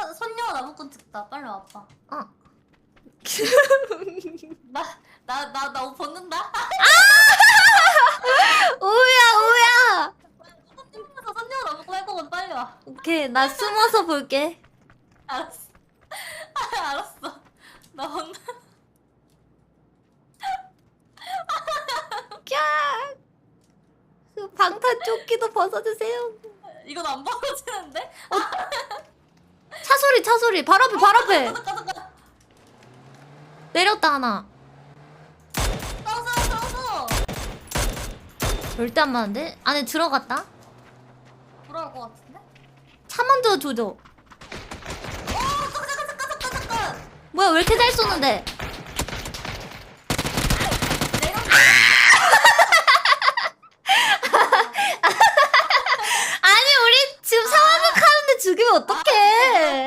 선- 선녀 나무꾼 찍다. 빨리 와봐. 어. 나 나 나 나 옷 벗는다. 우야 우야. 선녀에서 선녀 나무꾼 할 거거든. 빨리 와. 오케이 나 숨어서 볼게. 알았어. 알았어. 나. 캬. 그 방탄 조끼도 벗어주세요. 이건 안 벗어지는데? 소리 차 소리. 바로 앞에 바로 앞에. 내렸다 하나. 절대 안 맞는데? 안에 들어갔다? 돌아올 것 같은데? 차 먼저 조져. 오 잠깐 잠깐 잠깐 잠깐 잠깐 뭐야 왜 이렇게 잘 쏘는데? 아니 우리 지금 상황극 하는데 죽이면 어떡해?